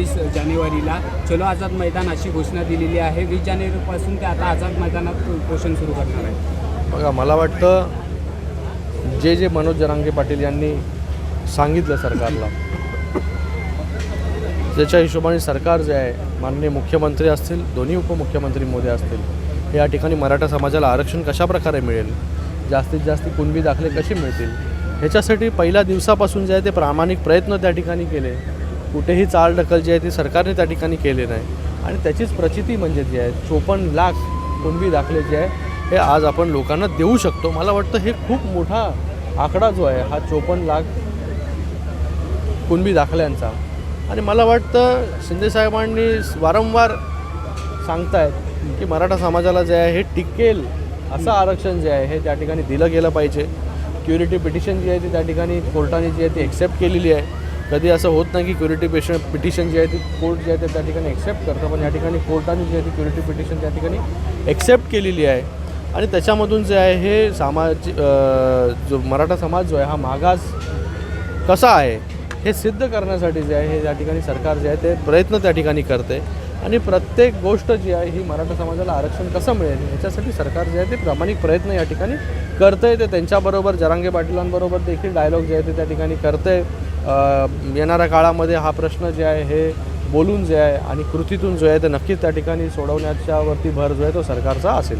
वीस जानेवारीला चलो आझाद मैदान अशी घोषणा दिलेली आहे. वीस जानेवारीपासून ते आता आझाद मैदानात पोषण सुरू करणार आहे. बघा मला वाटतं जे जे मनोज जरांगे पाटील यांनी सांगितलं सरकारला त्याच्या हिशोबाने सरकार जे आहे माननीय मुख्यमंत्री असतील दोन्ही उपमुख्यमंत्री मोदी असतील या ठिकाणी मराठा समाजाला आरक्षण कशा प्रकारे मिळेल? जास्तीत जास्त कुणबी दाखले कसे मिळतील? ह्याच्यासाठी पहिल्या दिवसापासून जे आहे ते प्रामाणिक प्रयत्न त्या ठिकाणी केले. कुठेही चालढकल जी आहे ती सरकारने त्या ठिकाणी केले नाही. आणि त्याचीच प्रचिती म्हणजे जी आहे चोपन्न लाख कुणबी दाखले जे आहे हे आज आपण लोकांना देऊ शकतो. मला वाटतं हे खूप मोठा आकडा जो आहे हा चोपन्न लाख कुणबी दाखल्यांचा. आणि मला वाटतं शिंदेसाहेबांनी वारंवार सांगतायत की मराठा समाजाला जे आहे हे टिकेल असं आरक्षण जे आहे हे त्या ठिकाणी दिलं गेलं पाहिजे. क्युरिटी पिटिशन जी आहे ती त्या ठिकाणी कोर्टाने जी आहे ती एक्सेप्ट केलेली आहे. कधी असं होत नाही की क्युरिटी पेशन पिटिशन जी आहे ती कोर्ट जे आहे ते त्या ठिकाणी एक्सेप्ट करतं पण या ठिकाणी कोर्टाने जी आहे ती क्युरिटी पिटिशन त्या ठिकाणी एक्सेप्ट केलेली आहे. आणि त्याच्यामधून जे आहे हे सामाज जो मराठा समाज जो आहे हा मागास कसा आहे? हे सिद्ध करण्यासाठी जे आहे हे या ठिकाणी सरकार जे आहे ते प्रयत्न त्या ठिकाणी करते. आणि प्रत्येक गोष्ट जी आहे ही मराठा समाजाला आरक्षण कसं मिळेल ह्याच्यासाठी सरकार जे आहे ते प्रामाणिक प्रयत्न या ठिकाणी करतं आहे ते त्यांच्याबरोबर जरांगे पाटीलांबरोबर देखील डायलॉग जे आहे ते त्या ठिकाणी करतं आहे येणाऱ्या काळामध्ये हा प्रश्न जे आहे हे बोलून जे आहे आणि कृतीतून जो आहे ते नक्कीच त्या ठिकाणी सोडवण्याच्यावरती भर जो आहे तो सरकारचा असेल.